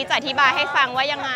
ี้จะอธิบายให้ฟังว่ายังไง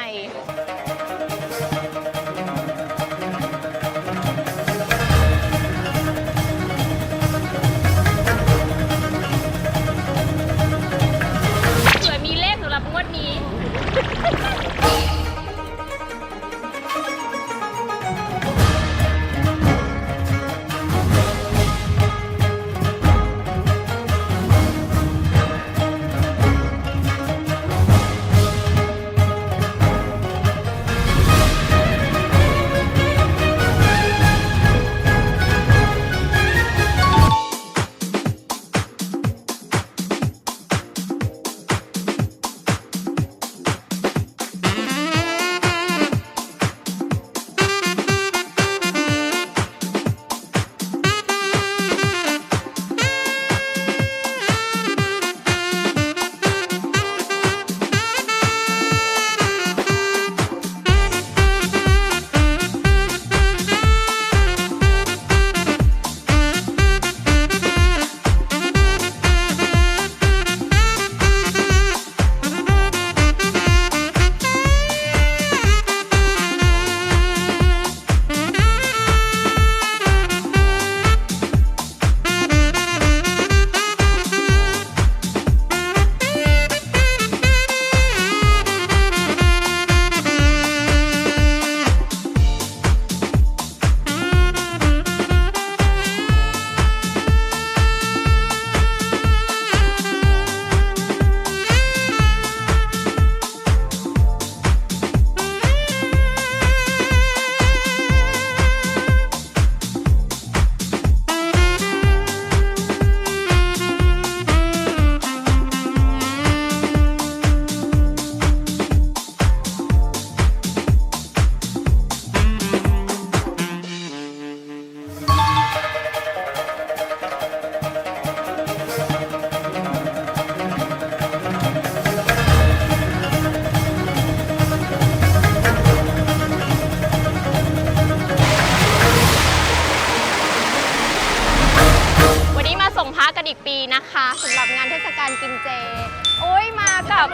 กับ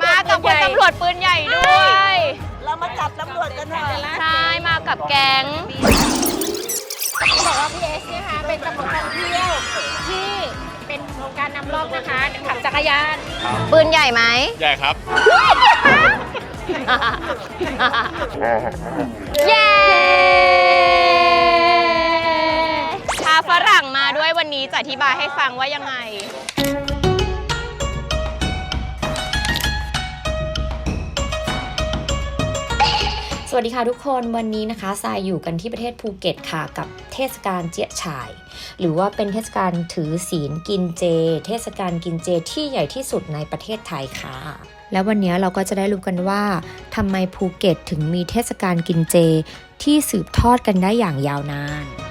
มากับคุณตำรวจปืนใหญ่ด้วยเรามาจับตำรวจกันเถอะใช่มากับแก๊งบอกว่าพี่เอสเนี่ยค่ะเป็นตำรวจท่องเที่ยวที่เป็นโครงการนำร่องนะคะขับจักรยานปืนใหญ่ไหมใหญ่ครับเย้พาฝรั่งมาด้วยวันนี้จะอธิบายให้ฟังว่ายังไง สวัสดีค่ะทุกคนวันนี้นะคะทรายอยู่กันที่ประเทศภูเก็ตค่ะกับเทศกาลเจียฉ่าย หรือว่าเป็นเทศกาลถือศีลกินเจ เทศกาลกินเจที่ใหญ่ที่สุดในประเทศไทยค่ะ แล้ววันนี้เราก็จะได้รู้กันว่าทำไมภูเก็ตถึงมีเทศกาลกินเจ ที่สืบทอดกันได้อย่างยาวนาน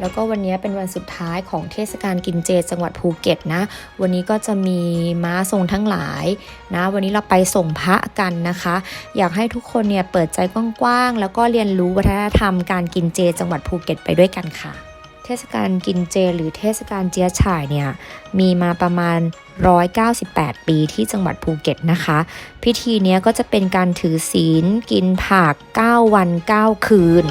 แล้วก็วันนี้เป็นวันสุดท้ายของเทศกาลกินเจจังหวัดภูเก็ตนะ วันนี้ก็จะมีม้าทรงทั้งหลายนะ วันนี้เราไปส่งพระกันนะคะ อยากให้ทุกคนเนี่ยเปิดใจกว้างๆ แล้วก็เรียนรู้วัฒนธรรมการกินเจจังหวัดภูเก็ตไปด้วยกันค่ะ เทศกาลกินเจ หรือเทศกาลเจียฉ่ายเนี่ยมีมาประมาณ198 ปีที่จังหวัดภูเก็ตนะคะ พิธีเนี้ยก็จะเป็นการถือศีลกินผัก 9 วัน 9 คืน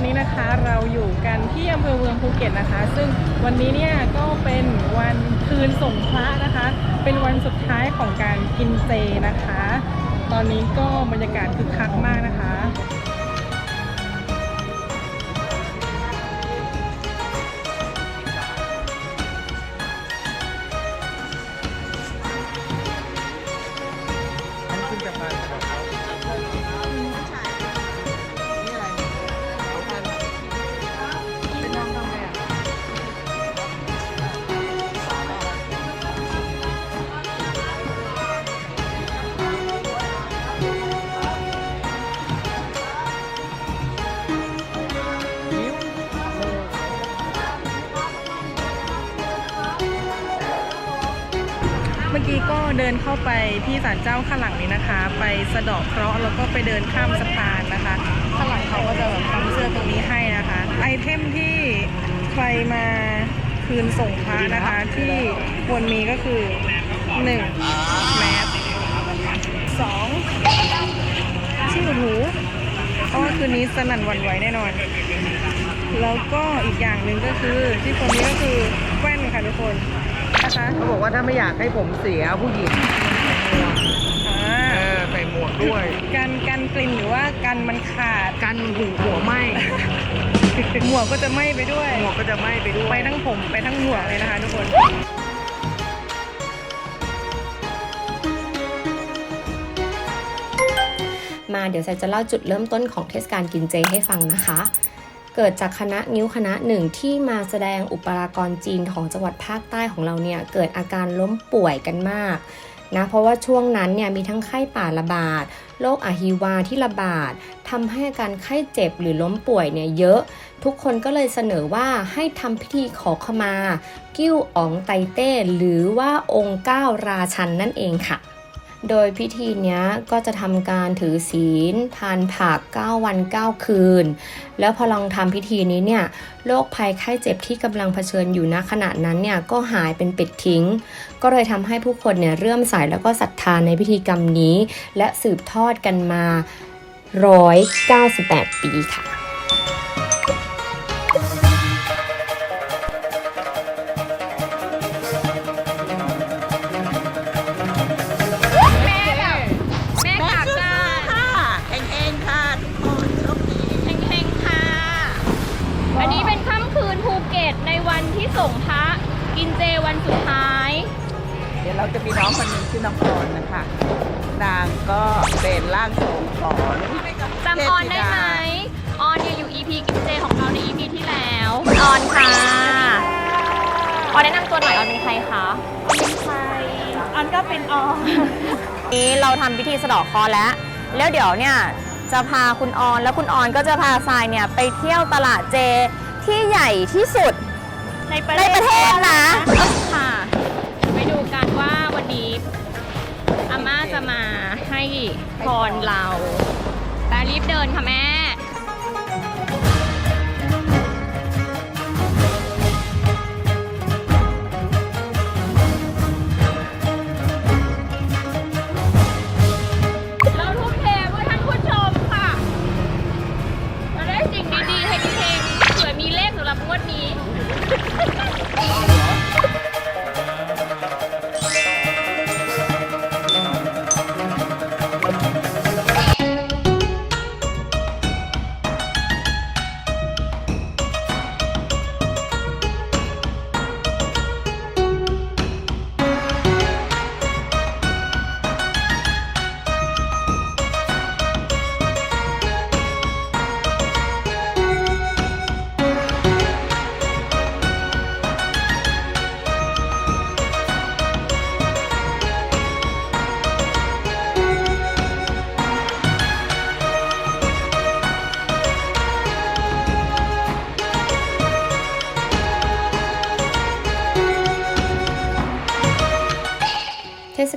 อนนี้นะคะเราอยู่กันที่อำเภอเมืองภูเก็ตนะคะ ซึ่งวันนี้เนี่ยก็เป็นวันคืนส่งพระนะคะ เป็นวันสุดท้ายของการกินเจนะคะ ตอนนี้ก็บรรยากาศคึกคักมากนะคะ ก็เดินเข้าไปที่ศาลเจ้าข้างหลังนี้นะคะ ไปสะเดอกเคราะห์แล้วก็ไปเดินข้ามสะพานนะคะข้างหลังเขาก็จะแบบทำเสื้อตรงนี้ให้นะคะ ไอเทมที่ใครมาคืนส่งพระนะคะที่ควรมีก็คือ1แมสสองที่อหูเพราะว่าคืนนี้สนั่นหวั่นไหวแน่นอน แล้วก็อีกอย่างหนึ่งก็คือที่คนนี้ก็คือแว่นค่ะทุกคน นะคะเขาบอกว่าถ้าไม่อยากให้ผมเสียผู้หญิงอ่าเออใส่หมวกด้วยกันกันกลิ่นหรือว่ากันมันขาด กันหูหัวไหมหมวกก็จะไหม้ไปด้วย หมวกก็จะไหมไปด้วยไปทั้งผมไปทั้งหมวกเลยนะคะทุกคนมาเดี๋ยวไซจะเล่าจุดเริ่มต้นของเทศกาลกินเจให้ฟังนะคะ เกิดจากคณะนิ้วคณะหนึ่งที่มาแสดงอุปรากรจีนของจังหวัดภาคใต้ของเราเนี่ยเกิดอาการล้มป่วยกันมากนะเพราะว่าช่วงนั้นเนี่ยมีทั้งไข้ป่าระบาดโรคอะฮิวาที่ระบาดทำให้อาการไข้เจ็บหรือล้มป่วยเนี่ยเยอะ ทุกคนก็เลยเสนอว่าให้ทำพิธีขอขมา กิ้วอ๋องไตเต้ หรือว่าองค์เก้าราชันนั่นเองค่ะ โดยพิธีนี้ก็จะทำการถือศีลทานผัก 9 วัน 9 คืน แล้วพอลองทำพิธีนี้เนี่ยโรคภัยไข้เจ็บที่กำลังเผชิญอยู่ณขณะนั้นเนี่ยก็หายเป็นปิดทิ้ง ก็เลยทำให้ผู้คนเนี่ยเรื่มใส่แล้วก็ศรัทธาในพิธีกรรมนี้ และสืบทอดกันมา 198 ปีค่ะ องคนหนึ่งชื่อน้องพรนะคะ นางก็เป็นร่างทรงของจำออนได้ไหม ออนเนี่ยอยู่ EP กินเจของเราใน EP ที่แล้วออนค่ะออนแนะนำตัวหน่อยออนเป็นใครคะอันก็เป็นออนี้เราทำพิธีสะเดอกคอแล้ว แล้วเดี๋ยวเนี่ยจะพาคุณออนแล้วคุณออนก็จะพาทรายเนี่ยไปเที่ยวตลาดเจที่ใหญ่ที่สุดในประในเทศประเทศนะ พรเราแต่รีบเดินค่ะแม่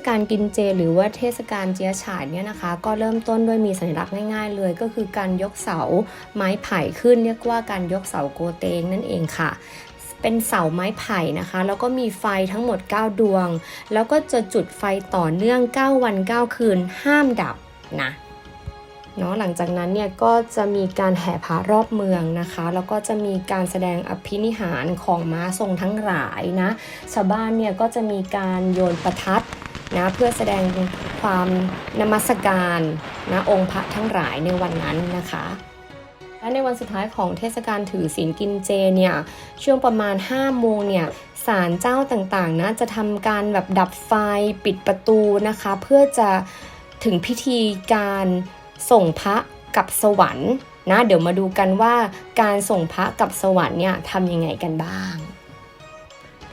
กาลกินเจ หรือว่าเทศกาลเจียฉายเนี่ยนะคะ ก็เริ่มต้นด้วยมีสัญลักษณ์ง่ายๆเลย ก็คือการยกเสาไม้ไผ่ขึ้น เรียกว่าการยกเสาโกเตงนั่นเองค่ะเป็นเสาไม้ไผ่นะคะ แล้วก็มีไฟทั้งหมด 9 ดวง แล้วก็จะจุดไฟต่อเนื่อง 9 วัน 9 คืน ห้ามดับนะเนาะหลังจากนั้นเนี่ยก็จะมีการแห่พระรอบเมืองนะคะ แล้วก็จะมีการแสดงอภินิหารของม้าทรงทั้งหลายนะชาวบ้านเนี่ยก็จะมีการโยนประทัด นะเพื่อแสดงความนมัสการนะองค์พระทั้งหลายในวันนั้นนะคะและในวันสุดท้ายของเทศกาลถือศีลกินเจเนี่ยช่วงประมาณ5โมงเนี่ยศาลเจ้าต่างๆนะจะทำการแบบดับไฟปิดประตูนะคะ เพื่อจะถึงพิธีการส่งพระกับสวรรค์นะเดี๋ยวมาดูกันว่าการส่งพระกับสวรรค์เนี่ยทำยังไงกันบ้าง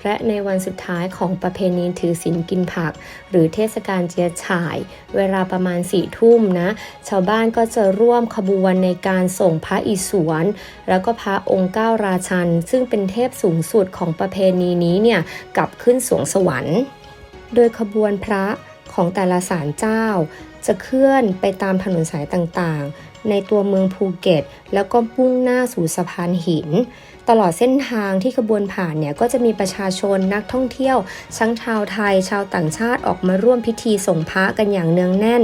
และในวันสุดท้ายของประเพณีถือศีลกินผัก หรือเทศกาลเจียฉ่าย เวลาประมาณสี่ทุ่มนะ ชาวบ้านก็จะร่วมขบวนในการส่งพระอิศวร แล้วก็พระองค์เก้าราชัน ซึ่งเป็นเทพสูงสุดของประเพณีนี้เนี่ยกลับขึ้นสวงสวรรค์ โดยขบวนพระของแต่ละศาลเจ้า จะเคลื่อนไปตามถนนสายต่างๆ ในตัวเมืองภูเก็ต แล้วก็มุ่งหน้าสู่สะพานหิน ตลอดเส้นทางที่ขบวนผ่านเนี่ยก็จะมีประชาชนนักท่องเที่ยวทั้งชาวไทย ชาวต่างชาติออกมาร่วมพิธีส่งพระกันอย่างเนืองแน่น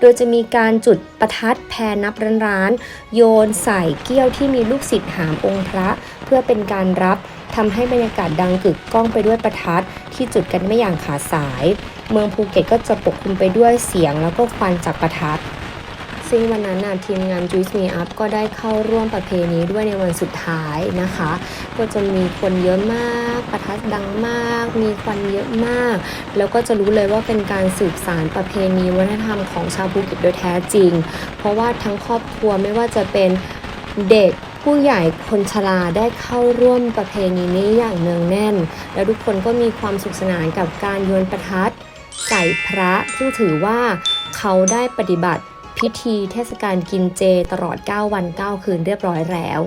โดยจะมีการจุดประทัดแพรนับร้านๆโยนใส่เกี้ยวที่มีลูกศิษย์หามองค์พระ เพื่อเป็นการรับทำให้บรรยากาศดังกึกก้องไปด้วยประทัดที่จุดกันไม่อย่างขาดสาย เมืองภูเก็ตก็จะปกคลุมไปด้วยเสียงแล้วก็ควันจากประทัด ซึ่งวันนั้นนะทีมงาน Juice Me Up ก็ได้เข้าร่วมประเพณีด้วยในวันสุดท้ายนะคะ ก็จะมีคนเยอะมาก ประทัดดังมาก มีควันเยอะมาก แล้วก็จะรู้เลยว่าเป็นการสืบสารประเพณีวัฒนธรรมของชาวภูเก็ตโดยแท้จริง เพราะว่าทั้งครอบครัวไม่ว่าจะเป็นเด็กผู้ใหญ่คนชราได้เข้าร่วมประเพณีนี้อย่างเนืองแน่น แล้วทุกคนก็มีความสุขสนานกับการโยนประทัดใส่พระซึ่งถือว่าเขาได้ปฏิบัติ พิธีเทศกาลกินเจตลอด 9 วัน 9 คืนเรียบร้อยแล้ว